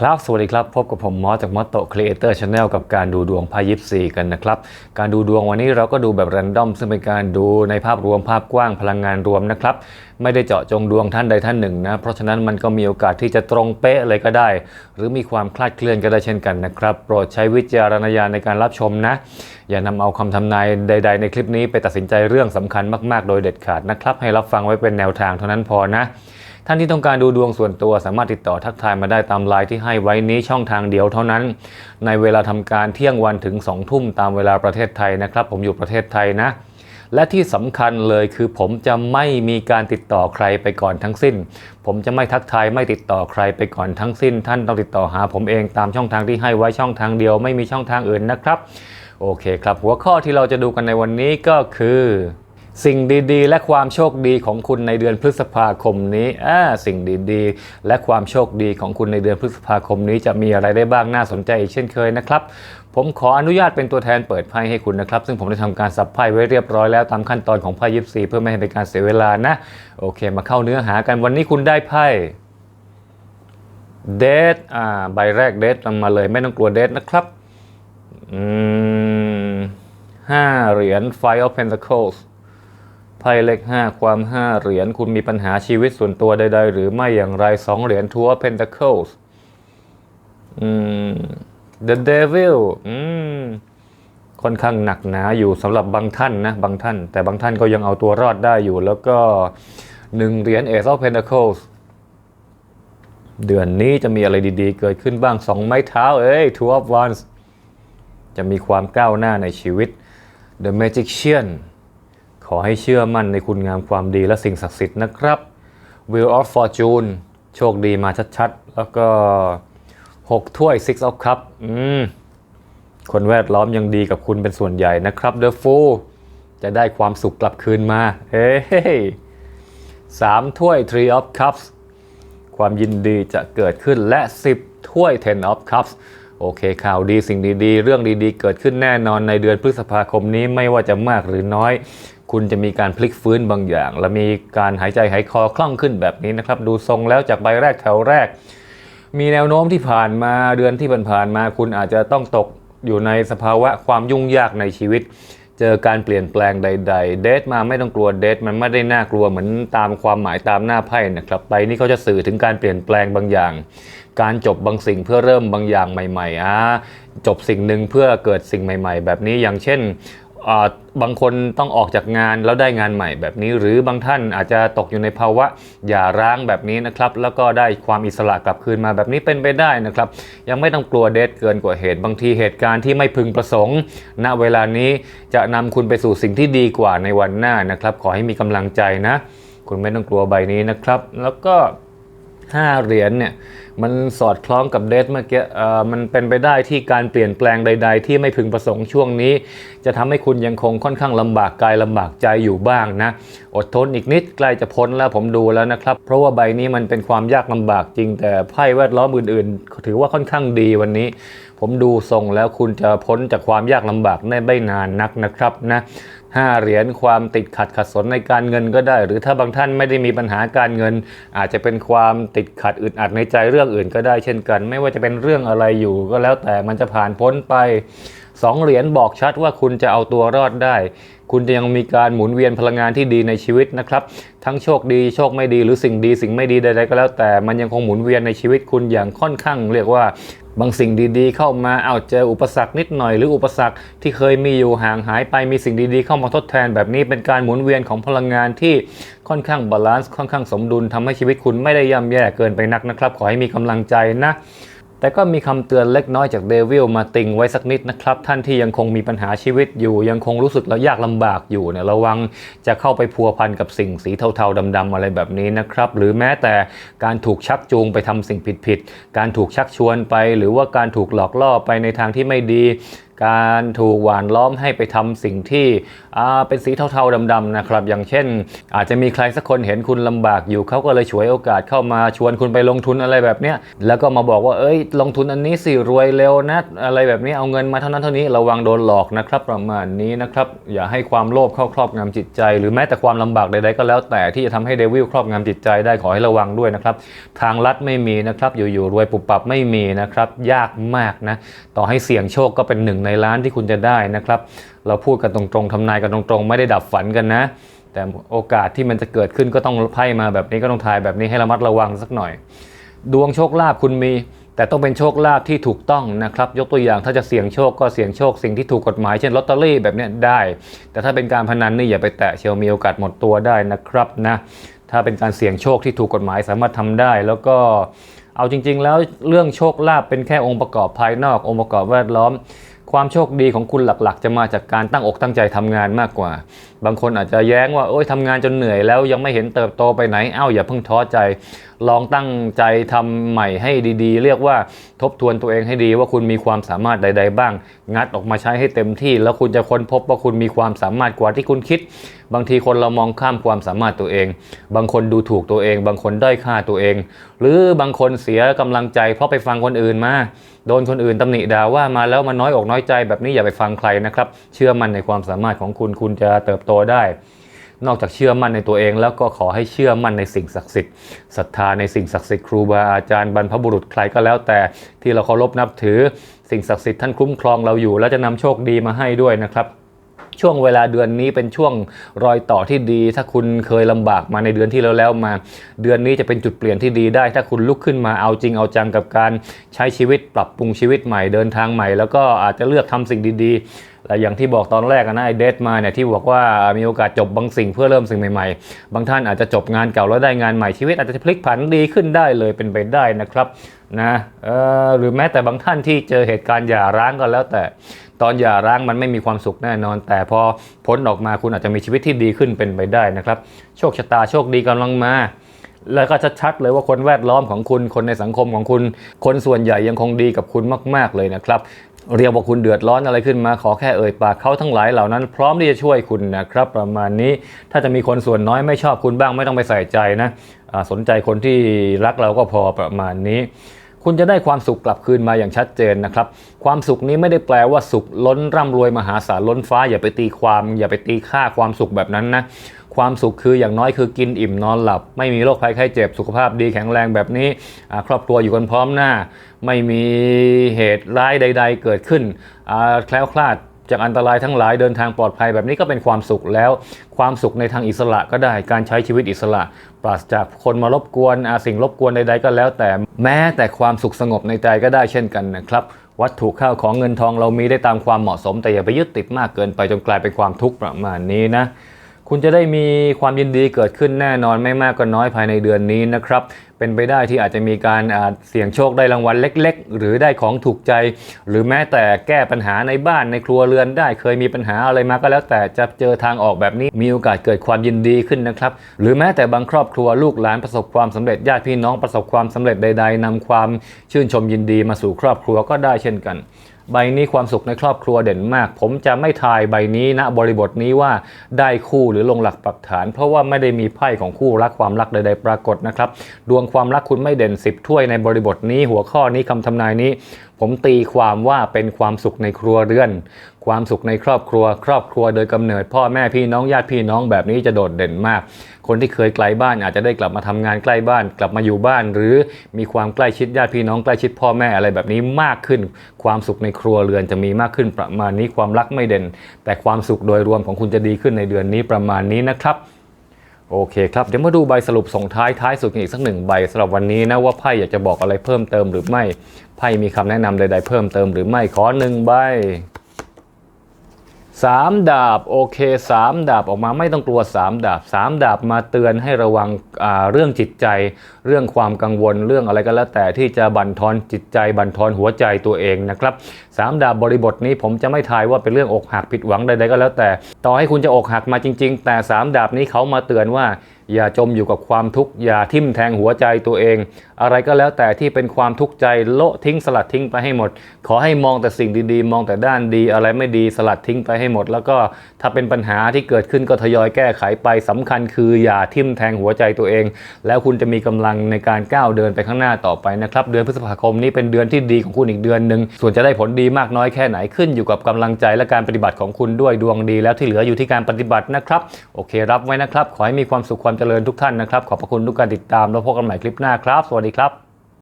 ครับสวัสดีครับพบกับผมมอสจากมอสโตครีเอเตอร์ชาแนลกับการดูดวงพายิปซีกันนะครับ การดูดวงวันนี้เราก็ดูแบบแรนดอมซึ่งเป็นการดูในภาพรวมภาพกว้างพลังงานรวมนะครับ ไม่ได้เจาะจงดวงท่านใดท่านหนึ่งนะเพราะฉะนั้นมันก็มีโอกาสที่จะตรงเป๊ะเลยก็ได้ หรือมีความคลาดเคลื่อนก็ได้เช่นกันนะครับโปรดใช้วิจารณญาณในการรับชมนะ อย่านำเอาคำทำนายใด ๆ ในคลิปนี้ไปตัดสินใจเรื่องสำคัญมาก ๆ โดยเด็ดขาดนะครับให้รับฟังไว้เป็นแนวทางเท่านั้นพอนะ ท่านที่ต้องการดูดวงส่วนตัวสามารถติดต่อทักทายมาได้ตามไลน์ที่ให้ไว้นี้ช่องทางเดียวเท่านั้น ในเวลาทำการเที่ยงวันถึง 2 ทุ่มตามเวลาประเทศไทยนะครับ ผมอยู่ประเทศไทยนะและที่สำคัญเลยคือผมจะไม่มีการติดต่อใครไปก่อนทั้งสิ้น ผมจะไม่ทักทายไม่ติดต่อใครไปก่อนทั้งสิ้น ท่านต้องติดต่อหาผมเองตามช่องทางที่ให้ไว้ช่องทางเดียวไม่มีช่องทางอื่นนะครับ โอเคครับ หัวข้อที่เราจะดูกันในวันนี้ก็คือ สิ่งดีๆ และความโชคดีของคุณในเดือนพฤษภาคมนี้อ่าสิ่งดีๆ และความโชคดีของคุณในเดือนพฤษภาคมนี้จะมีอะไรได้บ้างน่าสนใจอีกเช่นเคยนะครับ ผมขออนุญาตเป็นตัวแทนเปิดไพ่ให้คุณนะครับ ซึ่งผมได้ทำการสับไพ่ไว้เรียบร้อยแล้วตามขั้นตอนของไพ่ยิปซีเพื่อไม่ให้เป็นการเสียเวลานะ โอเค มาเข้าเนื้อหากันวันนี้คุณได้ไพ่เดทอ่าใบแรกเดทมาเลยไม่ต้องกลัวเดทนะครับอืมห้าเหรียญ Five of Pentacles ไพ่เลข5 ความ 5 เหรียญคุณมีปัญหาชีวิตส่วนตัวใดๆ หรือไม่อย่างไร 2 เหรียญทัว Pentacles อืม The Devil อืมค่อนข้างหนักหนาอยู่สำหรับบางท่านนะ บางท่าน แต่บางท่านก็ยังเอาตัวรอดได้อยู่ แล้วก็1เหรียญ Ace of Pentacles เดือนนี้จะมีอะไรดีๆ เกิดขึ้นบ้าง 2 ไม้เท้า เอ้ย Two of Wands จะมีความก้าวหน้าในชีวิต The Magician ขอให้เชื่อมั่นในคุณงามความดีและสิ่งศักดิ์สิทธิ์นะครับ Wheel of Fortune โชคดีมาชัดๆ แล้วก็ 6 ถ้วย Six of Cup อืมคนแวดล้อมยังดีกับคุณเป็นส่วนใหญ่นะครับ The Fool จะได้ความสุขกลับคืนมา เฮ้ยสามถ้วย Three of Cups ความยินดีจะเกิดขึ้นและ 10 ถ้วย Ten of Cups โอเคข่าวดีสิ่งดีๆ เรื่องดีๆ เกิดขึ้นแน่นอนในเดือนพฤษภาคมนี้ไม่ว่าจะมากหรือน้อย คุณจะมีการพลิกฟื้นบางอย่าง และมีการหายใจหายคอคล่องขึ้นแบบนี้นะครับ ดูทรงแล้วจากใบแรกแถวแรก มีแนวโน้มที่ผ่านมาเดือนที่ผ่านมา คุณอาจจะต้องตกอยู่ในสภาวะความยุ่งยากในชีวิต เจอการเปลี่ยนแปลงใด ๆ เดทมาไม่ต้องกลัวเดทมันไม่ได้น่ากลัวเหมือนตามความหมายตามหน้าไพ่นะครับไปนี่เขาจะสื่อถึงการเปลี่ยนแปลงบางอย่าง การจบบางสิ่งเพื่อเริ่มบางอย่างใหม่ๆอ่าจบสิ่งหนึ่งเพื่อเกิดสิ่งใหม่ ๆ แบบนี้อย่างเช่น บางคนต้องออกจากงานแล้วได้งานใหม่แบบนี้ หรือบางท่านอาจจะตกอยู่ในภาวะหย่าร้างแบบนี้นะครับ แล้วก็ได้ความอิสระกลับคืนมาแบบนี้เป็นไปได้นะครับ ยังไม่ต้องกลัวเดทเกินกว่าเหตุ บางทีเหตุการณ์ที่ไม่พึงประสงค์ ณเวลานี้จะนำคุณไปสู่สิ่งที่ดีกว่าในวันหน้านะครับ ขอให้มีกำลังใจนะ คุณไม่ต้องกลัวใบนี้นะครับ แล้วก็ 5 เหรียญเนี่ยมันสอดคล้องกับเดทเมื่อกี้เอ่อมันเป็นไปได้ที่การเปลี่ยนแปลงใด ๆ ที่ไม่พึงประสงค์ช่วงนี้ จะทำให้คุณยังคงค่อนข้างลำบากกายลำบากใจอยู่บ้างนะ อดทนอีกนิดใกล้จะพ้นแล้วผมดูแล้วนะครับ เพราะว่าใบนี้มันเป็นความยากลำบากจริง แต่ไพ่แวดล้อมอื่นๆ ถือว่าค่อนข้างดีวันนี้ ผมดูทรงแล้วคุณจะพ้นจากความยากลำบากได้ไม่นานนักนะครับนะ ห้าเหรียญความติดขัดขัดสนในการเงินก็ได้ หรือถ้าบางท่านไม่ได้มีปัญหาการเงิน อาจจะเป็นความติดขัดอึดอัดในใจเรื่องอื่นก็ได้เช่นกัน ไม่ว่าจะเป็นเรื่องอะไรอยู่ก็แล้วแต่มันจะผ่านพ้นไปสองเหรียญบอกชัดว่าคุณจะเอาตัวรอดได้ คุณจะยังมีการหมุนเวียนพลังงานที่ดีในชีวิตนะครับ ทั้งโชคดีโชคไม่ดีหรือสิ่งดีสิ่งไม่ดีใดๆก็แล้วแต่มันยังคงหมุนเวียนในชีวิตคุณอย่างค่อนข้างเรียกว่าบางสิ่งดีๆ เข้ามาเอาเจออุปสรรคนิดหน่อยหรืออุปสรรคที่เคยมีอยู่ห่างหายไปมีสิ่งดีๆ เข้ามาทดแทนแบบนี้เป็นการหมุนเวียนของพลังงานที่ค่อนข้างบาลานซ์ค่อนข้างสมดุลทำให้ชีวิตคุณไม่ได้ย่ำแย่เกินไปนักนะครับ ขอให้มีกำลังใจนะ แต่ก็มีคำเตือนเล็กน้อยจากเดวิลมาติงไว้สักนิดนะครับ ท่านที่ยังคงมีปัญหาชีวิตอยู่ ยังคงรู้สึกแล้วยากลำบากอยู่เนี่ยระวังจะเข้าไปพัวพันกับสิ่งสีเทาๆดำๆอะไรแบบนี้นะครับ หรือแม้แต่การถูกชักจูงไปทำสิ่งผิดๆการถูกชักชวนไป หรือว่าการถูกหลอกล่อไปในทางที่ไม่ดี การถูกหวานล้อมให้ไปทำสิ่งที่เป็นสีเทาๆดำๆนะครับ อย่างเช่น อาจจะมีใครสักคนเห็นคุณลำบากอยู่เขาก็เลยฉวยโอกาสเข้ามาชวนคุณไปลงทุนอะไรแบบเนี้ยแล้วก็มาบอกว่าเอ้ย ลงทุนอันนี้สิรวยเร็วนะอะไรแบบนี้เอาเงินมาเท่านั้นเท่านี้ระวังโดนหลอกนะครับ ประมาณนี้นะครับอย่าให้ความโลภเข้าครอบงำจิตใจ หรือแม้แต่ความลำบากใดๆก็แล้ว แต่ที่จะทำให้เดวิลครอบงำจิตใจได้ขอให้ระวังด้วยนะครับทางลัดไม่มีนะครับอยู่ๆรวยปุบปับไม่มีนะครับยากมากนะต่อให้เสี่ยงโชคก็เป็นหนึ่งในล้านที่คุณจะได้นะครับ เราพูดกันตรงๆทำนายกันตรงๆ ไม่ได้ดับฝันกันนะ แต่โอกาสที่มันจะเกิดขึ้นก็ต้องไพ่มาแบบนี้ก็ต้องทายแบบนี้ให้ระมัดระวังสักหน่อย ดวงโชคลาภคุณมี แต่ต้องเป็นโชคลาภที่ถูกต้องนะครับ ยกตัวอย่างถ้าจะเสี่ยงโชคก็เสี่ยงโชคสิ่งที่ถูกกฎหมายเช่นลอตเตอรี่แบบนี้ได้ แต่ถ้าเป็นการพนันนี่อย่าไปแตะเชียวมีโอกาสหมดตัวได้นะครับนะถ้าเป็นการเสี่ยงโชคที่ถูกกฎหมายสามารถทำได้ แล้วก็เอาจริง ๆ แล้วเรื่องโชคลาภเป็นแค่องค์ประกอบภายนอกองค์ประกอบแวดล้อม ความโชคดีของคุณหลักๆ จะมาจากการตั้งอกตั้งใจทำงานมากกว่า บางคนอาจจะแย้งว่าโอ้ยทำงานจนเหนื่อยแล้วยังไม่เห็นเติบโตไปไหนเอ้าอย่าเพิ่งท้อใจลองตั้งใจทำใหม่ให้ดีๆ เรียกว่าทบทวนตัวเองให้ดีว่าคุณมีความสามารถใด ๆ บ้าง งัดออกมาใช้ให้เต็มที่ แล้วคุณจะค้นพบว่าคุณมีความสามารถกว่าที่คุณคิด บางทีคนเรามองข้ามความสามารถตัวเอง บางคนดูถูกตัวเอง บางคนด้อยค่าตัวเอง หรือบางคนเสียกำลังใจ เพราะไปฟังคนอื่นมาโดนคนอื่นตำหนิด่าว่ามาแล้วมันน้อยอกน้อยใจแบบนี้อย่าไปฟังใครนะครับ เชื่อมั่นในความสามารถของคุณคุณจะเติบโตได้ นอกจากเชื่อมั่นในตัวเอง แล้วก็ขอให้เชื่อมั่นในสิ่งศักดิ์สิทธิ์ศรัทธาในสิ่งศักดิ์สิทธิ์ครูบาอาจารย์บรรพบุรุษใครก็แล้วแต่ที่เราเคารพนับถือ สิ่งศักดิ์สิทธิ์ท่านคุ้มครองเราอยู่ และจะนำโชคดีมาให้ด้วยนะครับช่วงเวลาเดือนนี้เป็นช่วงรอยต่อที่ดี ถ้าคุณเคยลำบากมาในเดือนที่แล้วแล้วมา เดือนนี้จะเป็นจุดเปลี่ยนที่ดีได้ ถ้าคุณลุกขึ้นมาเอาจริงเอาจังกับการใช้ชีวิตปรับปรุงชีวิตใหม่เดินทางใหม่ แล้วก็อาจจะเลือกทำสิ่งดีๆ และอย่างที่บอกตอนแรกนะไอเดทมาเนี่ยที่บอกว่ามีโอกาสจบบางสิ่งเพื่อเริ่มสิ่งใหม่ๆ บางท่านอาจจะจบงานเก่าแล้วได้งานใหม่ชีวิตอาจจะพลิกผันดีขึ้นได้เลยเป็นไปได้นะครับนะหรือแม้แต่บางท่านที่เจอเหตุการณ์หย่าร้างก็แล้วแต่ตอนหย่าร้างมันไม่มีความสุขแน่นอน แต่พอพ้นออกมาคุณอาจจะมีชีวิตที่ดีขึ้นเป็นไปได้นะครับ โชคชะตาโชคดีกำลังมาแล้วก็ชัดๆเลยว่าคนแวดล้อมของคุณคนในสังคมของคุณ คนส่วนใหญ่ยังคงดีกับคุณมาก ๆเลยนะครับ เรียกว่าคุณเดือดร้อนอะไรขึ้นมาขอแค่เอ่ยปากเขาทั้งหลายเหล่านั้น พร้อมที่จะช่วยคุณนะครับ ประมาณนี้ถ้าจะมีคนส่วนน้อยไม่ชอบคุณบ้างไม่ต้องไปใส่ใจนะสนใจคนที่รักเราก็พอประมาณนี้ คุณจะได้ความสุขกลับคืนมาอย่างชัดเจนนะครับ ความสุขนี้ไม่ได้แปลว่าสุขล้นร่ำรวยมหาศาลล้นฟ้า อย่าไปตีความ อย่าไปตีค่าความสุขแบบนั้นนะ ความสุขคืออย่างน้อยคือกินอิ่มนอนหลับ ไม่มีโรคภัยไข้เจ็บสุขภาพดีแข็งแรงแบบนี้ ครอบครัวอยู่กันพร้อมหน้า ไม่มีเหตุร้ายใด ๆ เกิดขึ้นแคล้วคลาดจากอันตรายทั้งหลายเดินทางปลอดภัยแบบนี้ก็เป็นความสุขแล้ว ความสุขในทางอิสระก็ได้การใช้ชีวิตอิสระ ปราศจากคนมารบกวนสิ่งรบกวนใด ๆ ก็แล้ว แต่แม้แต่ความสุขสงบในใจก็ได้เช่นกันนะครับวัตถุข้าวของเงินทองเรามีได้ตามความเหมาะสม แต่อย่าไปยึดติดมากเกินไปจนกลายเป็นความทุกข์ประมาณนี้นะ คุณจะได้มีความยินดีเกิดขึ้นแน่นอนไม่มากก็น้อยภายในเดือนนี้นะครับ เป็นไปได้ที่อาจจะมีการเสี่ยงโชคได้รางวัลเล็ก ๆ หรือได้ของถูกใจ หรือแม้แต่แก้ปัญหาในบ้านในครัวเรือนได้เคยมีปัญหาอะไรมาก็แล้วแต่จะเจอทางออกแบบนี้ มีโอกาสเกิดความยินดีขึ้นนะครับ หรือแม้แต่บางครอบครัวลูกหลานประสบความสำเร็จญาติพี่น้องประสบความสำเร็จใด ๆนำความชื่นชมยินดีมาสู่ครอบครัวก็ได้เช่นกัน ใบนี้ความสุขในครอบครัวเด่นมาก ผมจะไม่ทายใบนี้ณบริบทนี้ว่าได้คู่หรือลงหลักปักฐาน เพราะว่าไม่ได้มีไพ่ของคู่รักความรักใดๆปรากฏนะครับ ดวงความรักคุณไม่เด่น 10 ถ้วยในบริบทนี้หัวข้อนี้คำทำนายนี้ ผมตีความว่าเป็นความสุขในครัวเรือน ความสุขในครอบครัว ครอบครัวโดยกำเนิด พ่อแม่พี่น้องญาติพี่น้องแบบนี้จะโดดเด่นมาก คนที่เคยไกลบ้านอาจจะได้กลับมาทำงานใกล้บ้าน กลับมาอยู่บ้าน หรือมีความใกล้ชิดญาติพี่น้องใกล้ชิดพ่อแม่อะไรแบบนี้มากขึ้น ความสุขในครัวเรือนจะมีมากขึ้นประมาณนี้ความรักไม่เด่น แต่ความสุขโดยรวมของคุณจะดีขึ้นในเดือนนี้ประมาณนี้นะครับโอเคครับเดี๋ยวมาดูใบสรุปส่งท้ายท้ายสุดอีกสักหนึ่งใบสำหรับวันนี้นะว่าไพ่อยากจะบอกอะไรเพิ่มเติมหรือไม่ไพ่มีคำแนะนำใด ๆ เพิ่มเติมหรือไม่ขอหนึ่งใบ สามดาบโอเคสามดาบออกมาไม่ต้องกลัวสามดาบสามดาบมาเตือนให้ระวังเรื่องจิตใจ เรื่องความกังวลเรื่องอะไรก็แล้วแต่ที่จะบั่นทอนจิตใจบั่นทอนหัวใจตัวเองนะครับสามดาบบริบทนี้ผมจะไม่ทายว่าเป็นเรื่องอกหักผิดหวังใดๆก็แล้วแต่ ต่อให้คุณจะอกหักมาจริง ๆ แต่สามดาบนี้เขามาเตือนว่า อย่าจมอยู่กับความทุกข์อย่าทิ่มแทงหัวใจตัวเองอะไรก็แล้วแต่ที่เป็นความทุกข์ใจโละทิ้งสลัดทิ้งไปให้หมด ขอให้มองแต่สิ่งดีๆ มองแต่ด้านดี อะไรไม่ดีสลัดทิ้งไปให้หมด แล้วก็ถ้าเป็นปัญหาที่เกิดขึ้นก็ทยอยแก้ไขไปสำคัญคืออย่าทิ่มแทงหัวใจตัวเอง แล้วคุณจะมีกำลังในการก้าวเดินไปข้างหน้าต่อไปนะครับเดือนพฤษภาคมนี้เป็นเดือนที่ดีของคุณอีกเดือนหนึ่งส่วนจะได้ผลดีมากน้อยแค่ไหนขึ้นอยู่กับกำลังใจและการปฏิบัติของคุณด้วยดวงดี แล้วที่เหลืออยู่ที่การปฏิบัตินะครับ โอเครับไว้นะครับ ขอให้มีความสุขความเจริญทุกท่านนะครับขอบพระคุณทุกการติดตามแล้วพบกันใหม่คลิปหน้าครับสวัสดีครับ